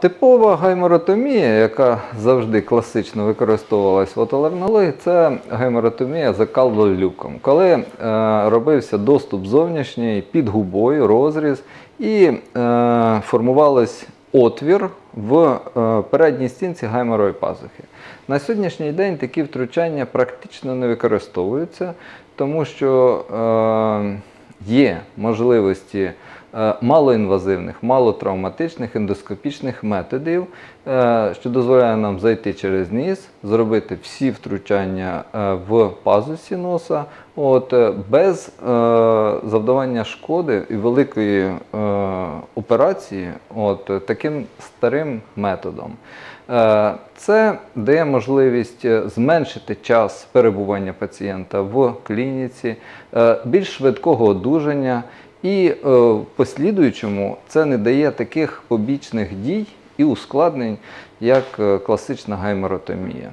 Типова гайморотомія, яка завжди класично використовувалась в отоларнології, це гайморотомія закалвою люком, коли е, робився доступ зовнішній під губою, розріз, і е, формувався отвір в е, передній стінці гайморової пазухи. На сьогоднішній день такі втручання практично не використовуються, тому що е, є можливості малоінвазивних, малотравматичних ендоскопічних методів, е, що дозволяє нам зайти через ніс, зробити всі втручання е, в пазусі носа, от, е, без е, завдавання шкоди і великої е, операції от, е, таким старим методом. Е, Це дає можливість е, зменшити час перебування пацієнта в клініці, е, більш швидкого одужання, і е, в послідуючому це не дає таких побічних дій і ускладнень, як е, класична гайморотомія.